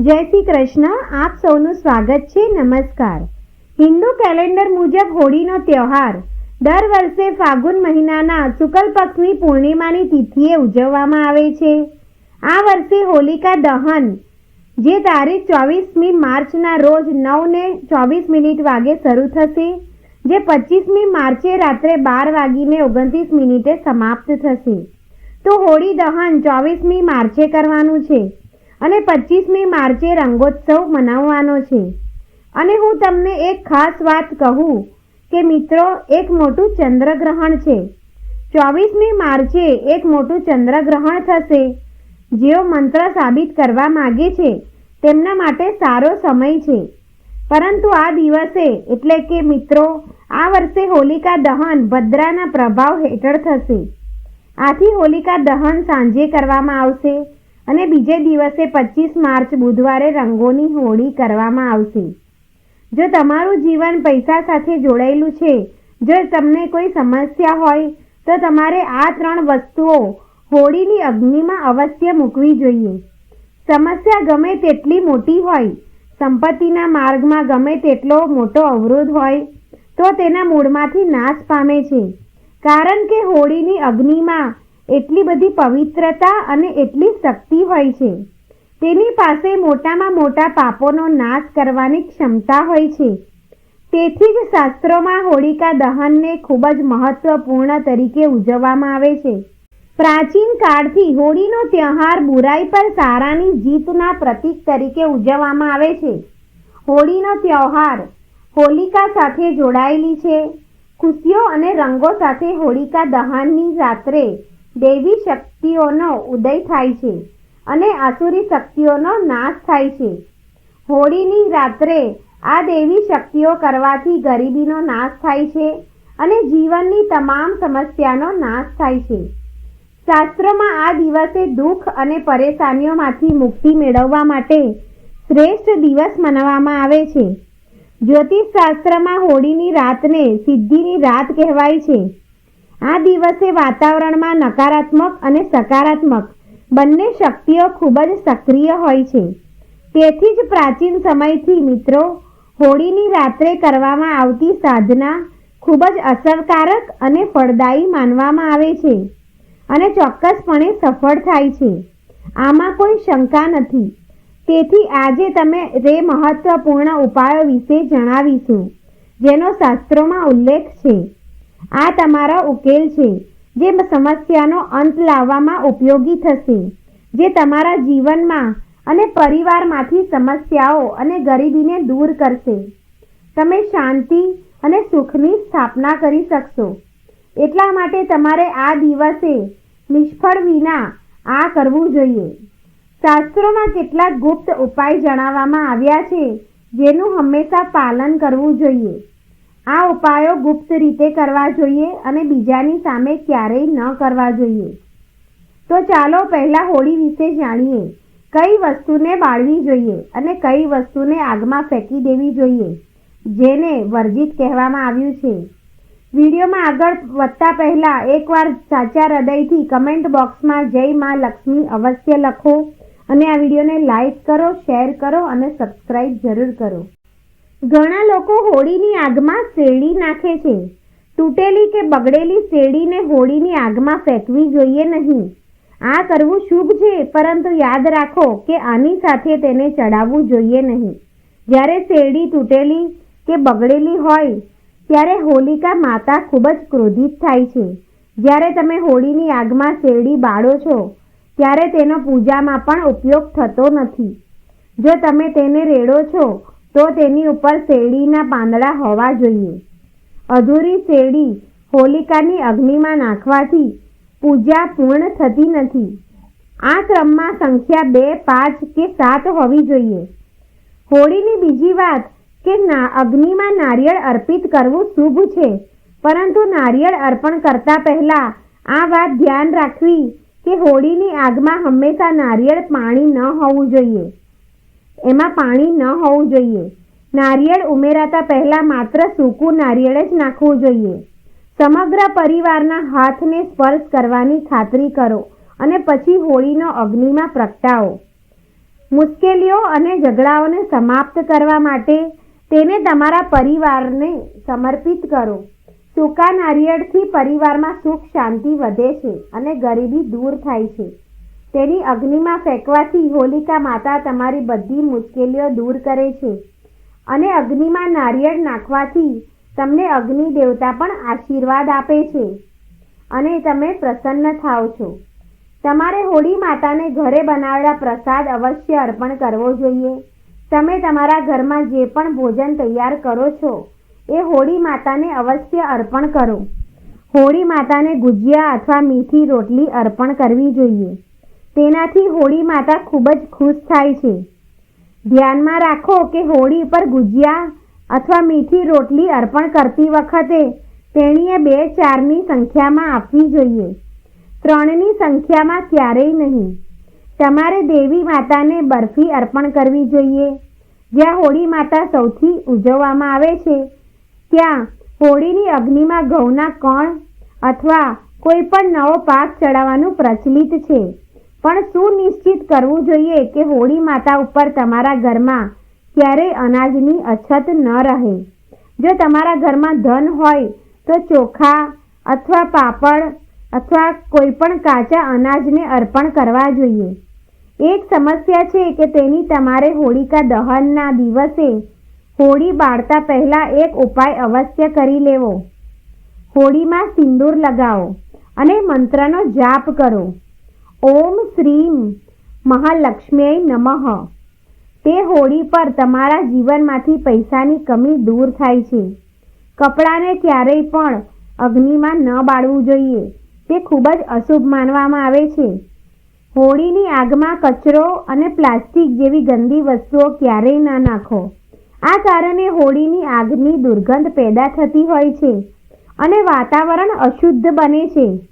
જય શ્રી કૃષ્ણ. આપ સૌનું સ્વાગત છે. નમસ્કાર. હિન્દુ કેલેન્ડર મુજબ હોળીનો તહેવાર દર વર્ષે ફાગુન મહિનાના શુક્લ પક્ષની પૂર્ણિમાની તિથિએ ઉજવવામાં આવે છે. આ વર્ષે હોલિકા દહન, જે તારીખ ચોવીસમી માર્ચના રોજ નવ ને ચોવીસ મિનિટ વાગે શરૂ થશે, જે પચીસમી માર્ચે રાત્રે બાર વાગીને ઓગણત્રીસ મિનિટે સમાપ્ત થશે. તો હોળી દહન ચોવીસમી માર્ચે કરવાનું છે. અને પચીસમી માર્ચે રંગોત્સવ મનાવવાનો છે. અને હું તમને એક ખાસ વાત કહું કે મિત્રો, એક મોટું ચંદ્રગ્રહણ છે. ચોવીસમી માર્ચે એક મોટું ચંદ્રગ્રહણ થશે. જેઓ મંત્ર સાબિત કરવા માગે છે, તેમના માટે સારો સમય છે. પરંતુ આ દિવસે એટલે કે મિત્રો, આ વર્ષે હોલિકા દહન ભદ્રાના પ્રભાવ હેઠળ થશે. આથી હોલિકા દહન સાંજે કરવામાં આવશે. અને બીજે દિવસે પચીસ માર્ચ બુધવારે રંગોની હોળી કરવામાં આવશે. જો તમારું જીવન પૈસા સાથે જોડાયેલું છે, જો તમને કોઈ સમસ્યા હોય, તો તમારે આ ત્રણ વસ્તુઓ હોળીની અગ્નિમાં અવશ્ય મૂકવી જોઈએ. સમસ્યા ગમે તેટલી મોટી હોય, સંપત્તિના માર્ગમાં ગમે તેટલો મોટો અવરોધ હોય, તો તેના મૂળમાંથી નાશ પામે છે. કારણ કે હોળીની અગ્નિમાં એટલી બધી પવિત્રતા અને એટલી શક્તિ હોય છે. તેની પાસે મોટામાં મોટા પાપોનો નાશ કરવાની ક્ષમતા હોય છે. તેથી જ શાસ્ત્રોમાં હોળિકા દહનને ખૂબ જ મહત્વપૂર્ણ તરીકે ઉજવવામાં આવે છે. પ્રાચીન કાળથી હોળીનો તહેવાર બુરાઈ પર સારાની જીતના પ્રતીક તરીકે ઉજવવામાં આવે છે. હોળીનો તહેવાર હોલિકા સાથે જોડાયેલી છે. ખુશીઓ અને રંગો સાથે હોળિકા દહનની રાત્રે દૈવી શક્તિઓનો ઉદય થાય છે અને આસુરી શક્તિઓનો નાશ થાય છે. હોળીની રાત્રે આ દેવી શક્તિઓ કરવાથી ગરીબીનો નાશ થાય છે અને જીવનની તમામ સમસ્યાનો નાશ થાય છે. શાસ્ત્રોમાં આ દિવસે દુઃખ અને પરેશાનીઓમાંથી મુક્તિ મેળવવા માટે શ્રેષ્ઠ દિવસ મનાવવામાં આવે છે. જ્યોતિષ શાસ્ત્રમાં હોળીની રાતને સિદ્ધિની રાત કહેવાય છે. આ દિવસે વાતાવરણમાં નકારાત્મક અને સકારાત્મક બંને શક્તિઓ ખૂબ જ સક્રિય હોય છે. તેથી જ પ્રાચીન સમયથી મિત્રો, હોળીની રાત્રે કરવામાં આવતી સાધના ખૂબ જ અસરકારક અને ફળદાયી માનવામાં આવે છે અને ચોક્કસપણે સફળ થાય છે. આમાં કોઈ શંકા નથી. તેથી આજે તમે રે મહત્વપૂર્ણ ઉપાયો વિશે જણાવીશું, જેનો શાસ્ત્રોમાં ઉલ્લેખ છે. આ તમારો ઉકેલ છે, જે સમસ્યાનો અંત લાવવામાં ઉપયોગી થશે, જે તમારા જીવનમાં અને પરિવારમાંથી સમસ્યાઓ અને ગરીબીને દૂર કરશે. તમે શાંતિ અને સુખની સ્થાપના કરી શકશો. એટલા માટે તમારે આ દિવસે નિષ્ફળ વિના આ કરવું જોઈએ. શાસ્ત્રોમાં કેટલાક ગુપ્ત ઉપાય જણાવવામાં આવ્યા છે, જેનું હંમેશા પાલન કરવું જોઈએ. આ ઉપાયો ગુપ્ત રીતે કરવા જોઈએ અને બીજાની સામે ક્યારેય ન કરવા જોઈએ. તો ચાલો પહેલા હોળી વિશે જાણીએ. કઈ વસ્તુને બાળવી જોઈએ અને કઈ વસ્તુને આગમાં ફેંકી દેવી જોઈએ, જેને વર્જિત કહેવામાં આવ્યું છે. વિડીયોમાં આગળ વધતા પહેલાં એકવાર સાચા હૃદયથી કમેન્ટ બોક્સમાં જય માં લક્ષ્મી અવશ્ય લખો અને આ વિડીયોને લાઈક કરો, શેર કરો અને સબસ્ક્રાઈબ જરૂર કરો. ઘણા લોકો હોળીની આગમાં શેરડી નાખે છે. તૂટેલી કે બગડેલી શેરડીને હોળીની આગમાં ફેંકવી જોઈએ નહીં. આ કરવું શુભ છે, પરંતુ યાદ રાખો કે આની સાથે તેને ચડાવવું જોઈએ નહીં. જ્યારે શેરડી તૂટેલી કે બગડેલી હોય, ત્યારે હોલિકા માતા ખૂબ જ ક્રોધિત થાય છે. જ્યારે તમે હોળીની આગમાં શેરડી બાળો છો, ત્યારે તેનો પૂજામાં પણ ઉપયોગ થતો નથી. જો તમે તેને રેડો છો તો તેની ઉપર શેરડીના પાંદડા હોવા જોઈએ. અધૂરી શેરડી હોલિકાની અગ્નિમાં નાખવાથી પૂજા પૂર્ણ થતી નથી. આ ક્રમમાં સંખ્યા બે, પાંચ કે સાત હોવી જોઈએ. હોળીની બીજી વાત કે ના, અગ્નિમાં નારિયેળ અર્પિત કરવું શુભ છે, પરંતુ નારિયેળ અર્પણ કરતા પહેલા આ વાત ધ્યાન રાખવી કે હોળીની આગમાં હંમેશા નારિયેળ પાણી ન હોવું જોઈએ. એમાં પાણી ન હોવું જોઈએ. નારિયેળ ઉમેરાતા પહેલાં માત્ર સૂકું નારિયેળ જ નાખવું જોઈએ. સમગ્ર પરિવારના હાથને સ્પર્શ કરવાની ખાતરી કરો અને પછી હોળીનો અગ્નિમાં પ્રગટાવો. મુશ્કેલીઓ અને ઝઘડાઓને સમાપ્ત કરવા માટે તેને તમારા પરિવારને સમર્પિત કરો. સૂકા નારિયેળથી પરિવારમાં સુખ શાંતિ વધે છે અને ગરીબી દૂર થાય છે. તેની અગ્નિમાં ફેંકવાથી હોલિકા માતા તમારી બધી મુશ્કેલીઓ દૂર કરે છે અને અગ્નિમાં નારિયેળ નાખવાથી તમને અગ્નિ દેવતા પણ આશીર્વાદ આપે છે અને તમે પ્રસન્ન થાઓ છો. તમારે હોળી માતાને ઘરે બનાવેલા પ્રસાદ અવશ્ય અર્પણ કરવો જોઈએ. તમે તમારા ઘરમાં જે પણ ભોજન તૈયાર કરો છો, એ હોળી માતાને અવશ્ય અર્પણ કરો. હોળી માતાને ગુજિયા અથવા મીઠી રોટલી અર્પણ કરવી જોઈએ. તેનાથી હોળી માતા ખૂબ જ ખુશ થાય છે. ધ્યાનમાં રાખો કે હોળી પર ગુજિયા અથવા મીઠી રોટલી અર્પણ કરતી વખતે તેણીએ બે ચારની સંખ્યામાં આપવી જોઈએ. ત્રણની સંખ્યામાં ક્યારેય નહીં. તમારે દેવી માતાને બરફી અર્પણ કરવી જોઈએ. જ્યાં હોળી માતા સૌથી ઉજવવામાં આવે છે, ત્યાં હોળીની અગ્નિમાં ઘઉંના કણ અથવા કોઈ પણ નવો પાક ચડાવવાનું પ્રચલિત છે. પણ સુનિશ્ચિત કરવું જોઈએ કે હોળી માતા ઉપર તમારા ઘરમાં ક્યારેય અનાજની અછત ન રહે? જો તમારા ઘરમાં ધન હોય તો ચોખા અથવા પાપડ અથવા કોઈપણ કાચા અનાજને અર્પણ કરવા જોઈએ. એક સમસ્યા છે કે તેની તમારે હોળિકા દહનના દિવસે હોળી બાળતા પહેલાં એક ઉપાય અવશ્ય કરી લેવો. હોળીમાં સિંદૂર લગાવો અને મંત્રનો જાપ કરો. ઓમ શ્રીમ મહાલક્ષ્મી નમઃ. તે હોળી પર તમારા જીવનમાંથી પૈસાની કમી દૂર થાય છે. કપડાને ક્યારેય પણ અગ્નિમાં ન બાળવું જોઈએ. તે ખૂબ જ અશુભ માનવામાં આવે છે. હોળીની આગમાં કચરો અને પ્લાસ્ટિક જેવી ગંદી વસ્તુઓ ક્યારેય ન નાખો. આ કારણે હોળીની આગની દુર્ગંધ પેદા થતી હોય છે અને વાતાવરણ અશુદ્ધ બને છે.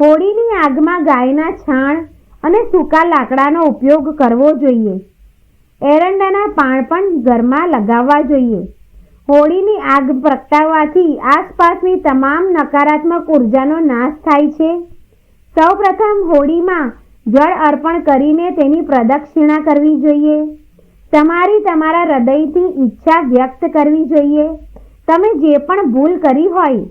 હોળીની આગમાં ગાયના છાણ અને સૂકા લાકડાનો ઉપયોગ કરવો જોઈએ. એરંડાના પાન પણ ઘરમાં લગાવવા જોઈએ. હોળીની આગ પ્રગટાવવાથી આસપાસની તમામ નકારાત્મક ઉર્જાનો નાશ થાય છે. સૌપ્રથમ હોળીમાં જળ અર્પણ કરીને તેની પ્રદક્ષિણા કરવી જોઈએ. તમારી તમારા હૃદયથી ઈચ્છા વ્યક્ત કરવી જોઈએ. તમે જે પણ ભૂલ કરી હોય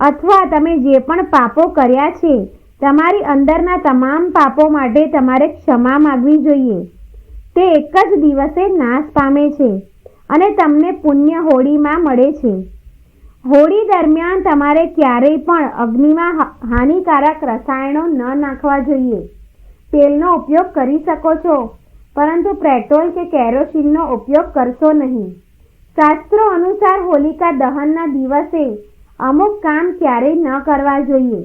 અથવા તમે જે પણ પાપો કર્યા છે, તમારી અંદરના તમામ પાપો માટે તમારે ક્ષમા માગવી જોઈએ. તે એક જ દિવસે નાશ પામે છે અને તમને પુણ્ય હોળીમાં મળે છે. હોળી દરમિયાન તમારે ક્યારેય પણ અગ્નિમાં હાનિકારક રસાયણો ન નાખવા જોઈએ. તેલનો ઉપયોગ કરી શકો છો, પરંતુ પેટ્રોલ કે કેરોસીનનો ઉપયોગ કરશો નહીં. શાસ્ત્રો અનુસાર હોલિકા દહનના દિવસે અમુક કામ ક્યારેય ન કરવા જોઈએ.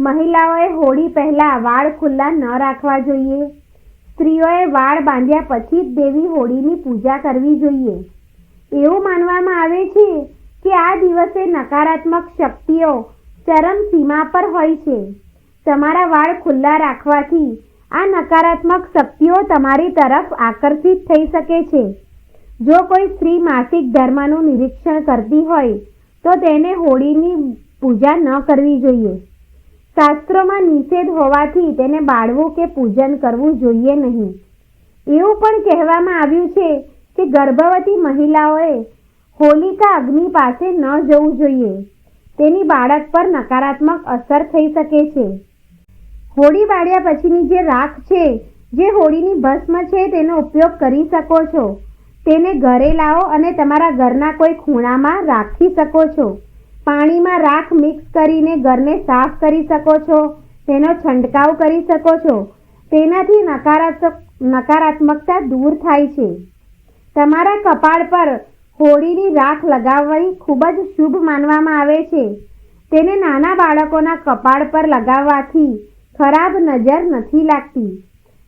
મહિલાઓએ હોળી પહેલાં વાળ ખુલ્લા ન રાખવા જોઈએ. સ્ત્રીઓએ વાળ બાંધ્યા પછી જ દેવી હોળીની પૂજા કરવી જોઈએ. એવું માનવામાં આવે છે કે આ દિવસે નકારાત્મક શક્તિઓ ચરમસીમા પર હોય છે. તમારા વાળ ખુલ્લા રાખવાથી આ નકારાત્મક શક્તિઓ તમારી તરફ આકર્ષિત થઈ શકે છે. જો કોઈ સ્ત્રી માસિક ધર્મનું નિરીક્ષણ કરતી હોય તો તેને હોળીની પૂજા ન કરવી જોઈએ. શાસ્ત્રોમાં નિષેધ હોવાથી તેને બાળવું કે પૂજન કરવું જોઈએ નહીં. એવું પણ કહેવામાં આવ્યું છે કે ગર્ભવતી મહિલાઓએ હોલિકા અગ્નિ પાસે ન જવું જોઈએ. તેની બાળક પર નકારાત્મક અસર થઈ શકે છે. હોળી બાળ્યા પછીની જે રાખ છે, જે હોળીની ભસ્મ છે, તેનો ઉપયોગ કરી શકો છો. તેને ઘરે લાવો અને તમારા ઘરના કોઈ ખૂણામાં રાખી શકો છો. પાણીમાં રાખ મિક્સ કરીને ઘરને સાફ કરી શકો છો. તેનો છંટકાવ કરી શકો છો. તેનાથી નકારાત્મક, નકારાત્મકતા દૂર થાય છે. તમારા કપાળ પર હોળીની રાખ લગાવવી ખૂબ જ શુભ માનવામાં આવે છે. તેને નાના બાળકોના કપાળ પર લગાવવાથી ખરાબ નજર નથી લાગતી.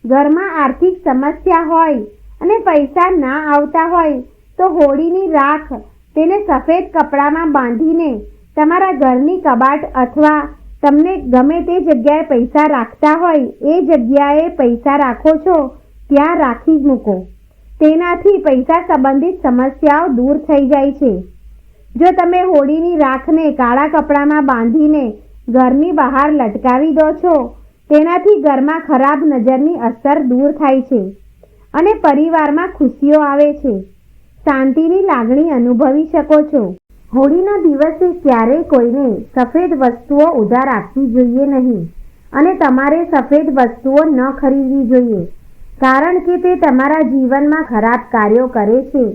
ઘરમાં આર્થિક સમસ્યા હોય અને પૈસા ના આવતા હોય તો હોળીની રાખ તેને સફેદ કપડામાં બાંધીને તમારા ઘરની કબાટ અથવા તમને ગમે તે જગ્યાએ પૈસા રાખતા હોય, એ જગ્યાએ પૈસા રાખો છો, ત્યાં રાખી મૂકો. તેનાથી પૈસા સંબંધિત સમસ્યાઓ દૂર થઈ જાય છે. જો તમે હોળીની રાખને કાળા કપડામાં બાંધીને ઘરની બહાર લટકાવી દો છો, તેનાથી ઘરમાં ખરાબ નજરની અસર દૂર થાય છે. અને પરિવારમાં ખુશીઓ આવે છે. શાંતિની લાગણી અનુભવી શકો છો. હોળીના દિવસે ક્યારેય કોઈને સફેદ વસ્તુઓ ઉધાર આપવી જોઈએ નહીં અને તમારે સફેદ વસ્તુઓ ન ખરીદવી જોઈએ, કારણ કે તે તમારા જીવનમાં ખરાબ કાર્યો કરે છે.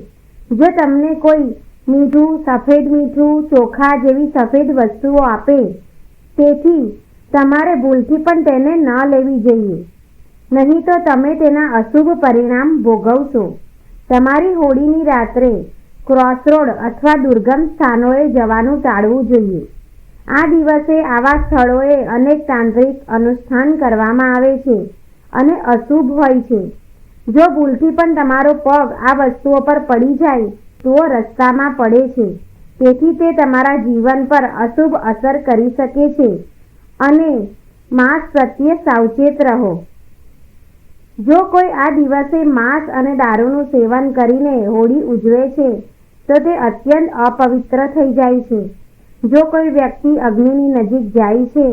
જો તમને કોઈ મીઠું, સફેદ મીઠું, ચોખા જેવી સફેદ વસ્તુઓ આપે, તેથી તમારે ભૂલથી પણ તેને ન લેવી જોઈએ. નહીં તો તમે તેના અશુભ પરિણામ ભોગવશો. તમારી હોળીની રાત્રે ક્રોસરોડ અથવા દુર્ગમ સ્થાનોએ જવાનું ટાળવું જોઈએ. આ દિવસે આવા સ્થળોએ અનેક તાંત્રિક અનુષ્ઠાન કરવામાં આવે છે અને અશુભ હોય છે. જો ભૂલથી પણ તમારો પગ આ વસ્તુઓ પર પડી જાય, તો રસ્તામાં પડે છે. તેથી તે તમારા જીવન પર અશુભ અસર કરી શકે છે. અને માંસ પ્રત્યે સાવચેત રહો. જો કોઈ આ દિવસે માંસ અને દારૂનું સેવન કરીને હોળી ઉજવે છે, તો તે અત્યંત અપવિત્ર થઈ જાય છે. જો કોઈ વ્યક્તિ અગ્નિની નજીક જાય છે,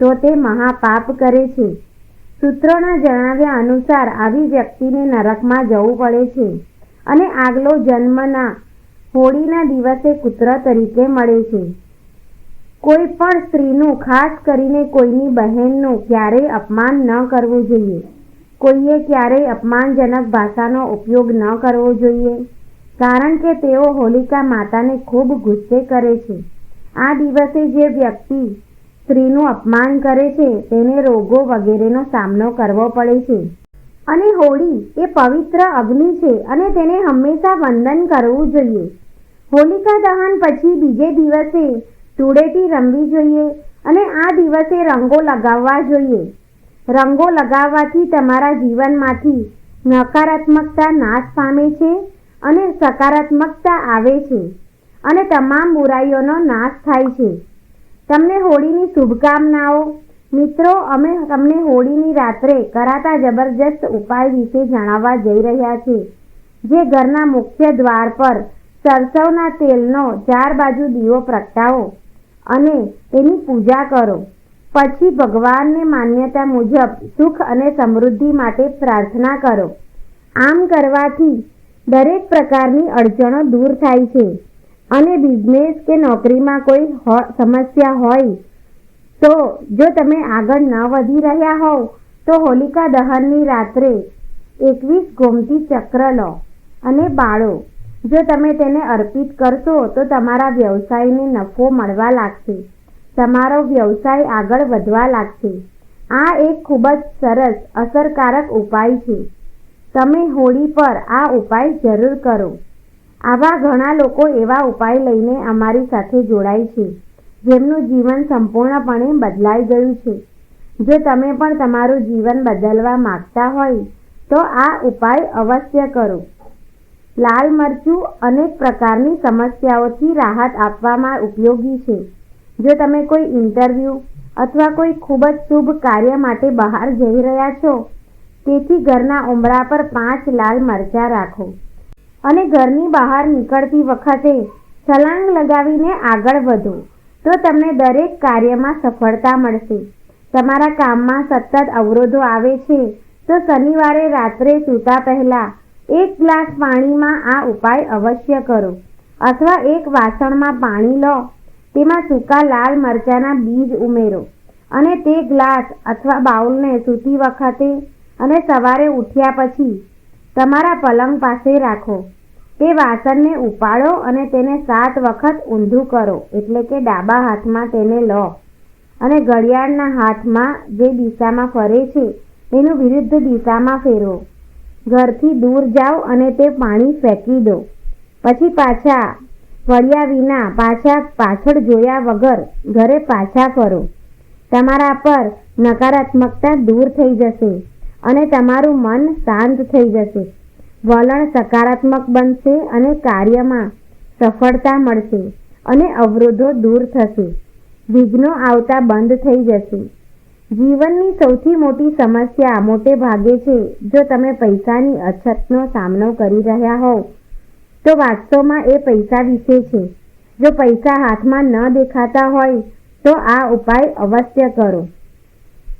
તો તે મહાપાપ કરે છે. સૂત્રોના જણાવ્યા અનુસાર આવી વ્યક્તિને નરકમાં જવું પડે છે અને આગલો જન્મના હોળીના દિવસે કૂતરા તરીકે મળે છે. કોઈ પણ સ્ત્રીનું ખાસ કરીને કોઈની બહેનનું ક્યારેય અપમાન ન કરવું જોઈએ. કોઈએ ક્યારેય અપમાનજનક ભાષાનો ઉપયોગ ન કરવો જોઈએ, કારણ કે તેઓ હોલિકા માતાને ખૂબ ગુસ્સે કરે છે. આ દિવસે જે વ્યક્તિ સ્ત્રીનું અપમાન કરે છે, તેને રોગો વગેરેનો સામનો કરવો પડે છે. અને હોળી એ પવિત્ર અગ્નિ છે અને તેને હંમેશા વંદન કરવું જોઈએ. હોલિકા દહન પછી બીજે દિવસે ધૂળેટી રમવી જોઈએ અને આ દિવસે રંગો લગાવવા જોઈએ. રંગો લગાવવાથી તમારા જીવનમાંથી નકારાત્મકતા નાશ પામે છે અને સકારાત્મકતા આવે છે અને તમામ બુરાઈઓનો નાશ થાય છે. તમને હોળીની શુભકામનાઓ. મિત્રો, અમે તમને હોળીની રાત્રે કરાતા જબરજસ્ત ઉપાય વિશે જણાવવા જઈ રહ્યા છીએ જે ઘરના મુખ્ય દ્વાર પર સરસવના તેલનો ચાર બાજુ દીવો પ્રગટાવો અને તેની પૂજા કરો. પછી ભગવાનને માન્યતા મુજબ સુખ અને સમૃદ્ધિ માટે પ્રાર્થના કરો. આમ કરવાથી દરેક પ્રકારની અડચણો દૂર થાય છે અને બિઝનેસ કે નોકરીમાં કોઈ સમસ્યા હોય તો જો તમે આગળ ન વધી રહ્યા હોવ, તો હોલિકા દહનની રાત્રે એકવીસ ગોમતી ચક્ર લો અને બાળો. જો તમે તેને અર્પિત કરશો, તો તમારા વ્યવસાયને નફો મળવા લાગશે. તમારો વ્યવસાય આગળ વધવા લાગશે. આ એક ખૂબ જ સરસ, અસરકારક ઉપાય છે. તમે હોળી પર આ ઉપાય જરૂર કરો. આવા ઘણા લોકો એવા ઉપાય લઈને અમારી સાથે જોડાય છે, જેમનું જીવન સંપૂર્ણપણે બદલાઈ ગયું છે. જો તમે પણ તમારું જીવન બદલવા માંગતા હોય, તો આ ઉપાય અવશ્ય કરો. લાલ મરચું અનેક પ્રકારની સમસ્યાઓથી રાહત આપવામાં ઉપયોગી છે. જો તમે કોઈ ઇન્ટરવ્યૂ અથવા કોઈ ખૂબ જ શુભ કાર્ય માટે બહાર જઈ રહ્યા છો, તેથી ઘરના ઉમરા પર પાંચ લાલ મરચાં રાખો. અને ઘરની બહાર નીકળતી વખતે છલાંગ લગાવીને આગળ વધો, તો તમને દરેક કાર્યમાં સફળતા મળશે. તમારા કામમાં સતત અવરોધો આવે છે, તો શનિવારે રાત્રે સૂતા પહેલા એક ગ્લાસ પાણીમાં આ ઉપાય અવશ્ય કરો. અથવા એક વાસણમાં પાણી લો. તેમાં સૂકા લાલ મરચાંના બીજ ઉમેરો અને તે ગ્લાસ અથવા બાઉલને સૂતી વખતે અને સવારે ઉઠ્યા પછી તમારા પલંગ પાસે રાખો. તે વાસણને ઉપાડો અને તેને સાત વખત ઊંધું કરો, એટલે કે ડાબા હાથમાં તેને લો. અને ઘડિયાળના હાથમાં જે દિશામાં ફરે છે, તેનું વિરુદ્ધ દિશામાં ફેરવો. ઘરથી દૂર જાઓ અને તે પાણી ફેંકી દો. પછી પાછા વળ્યા વિના પાછા પાછળ જોયા વગર ઘરે પાછા ફરો. તમારા પર નકારાત્મકતા દૂર થઈ જશે અને તમારું મન શાંત થઈ જશે. વલણ સકારાત્મક બનશે અને કાર્યમાં સફળતા મળશે અને અવરોધો દૂર થશે. વિઘ્નો આવતા બંધ થઈ જશે. જીવનની સૌથી મોટી સમસ્યા મોટે ભાગે છે જો તમે પૈસાની અછતનો સામનો કરી રહ્યા હોવ. તો વાસ્તવમાં એ પૈસા વિશે છે. જો પૈસા હાથમાં ન દેખાતા હોય, તો આ ઉપાય અવશ્ય કરો.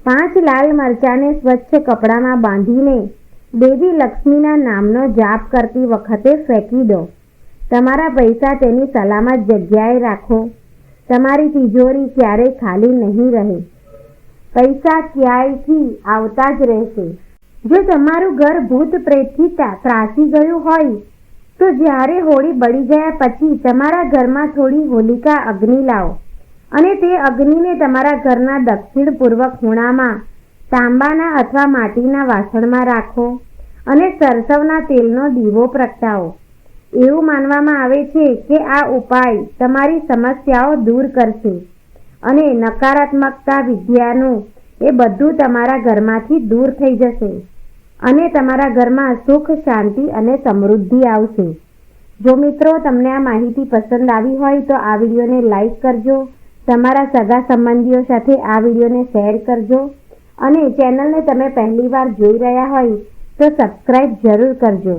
પાંચ લાલ મરચાને સ્વચ્છ કપડામાં બાંધીને દેવી લક્ષ્મીના નામનો જાપ કરતી વખતે ફેંકી દો. તમારા પૈસા તેની સલામત જગ્યાએ રાખો. તમારી તિજોરી ક્યારેય ખાલી નહીં રહે. પૈસા ક્યાંયથી આવતા જ રહેશે. જો તમારું ઘર ભૂત પ્રેતથી ત્રાસી ગયું હોય તો જ્યારે હોળી બળી ગયા પછી તમારા ઘરમાં થોડી હોલિકા અગ્નિ લાવો અને તે અગ્નિને તમારા ઘરના દક્ષિણ પૂર્વ ખૂણામાં તાંબાના અથવા માટીના વાસણમાં રાખો અને સરસવના તેલનો દીવો પ્રગટાવો. એવું માનવામાં આવે છે કે આ ઉપાય તમારી સમસ્યાઓ દૂર કરશે અને નકારાત્મકતા વિદ્યાનું એ બધું તમારા ઘરમાંથી દૂર થઈ જશે. અને તમારા ઘરમાં સુખ, શાંતિ અને સમૃદ્ધિ આવશે. જો મિત્રો તમને આ માહિતી પસંદ આવી હોય તો આ વિડીયોને લાઈક કરજો, તમારા સગા સંબંધીઓ સાથે આ વિડીયોને શેર કરજો અને ચેનલને તમે પહેલીવાર જોઈ રહ્યા હોય તો સબસ્ક્રાઈબ જરૂર કરજો.